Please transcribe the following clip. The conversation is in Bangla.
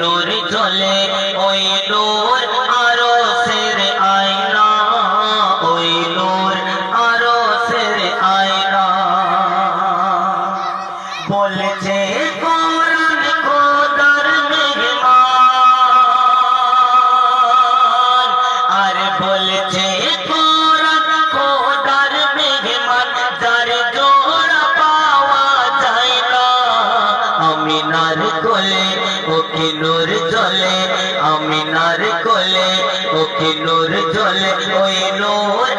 নূর জ্বলে ওই নূর আরও সের আয়না ওই নূর আরও সের আয়না। বলছে আমিনার কোলে ওকে নূর জ্বলে আমিনার কোলে ওকে নূর জ্বলে ওই নূর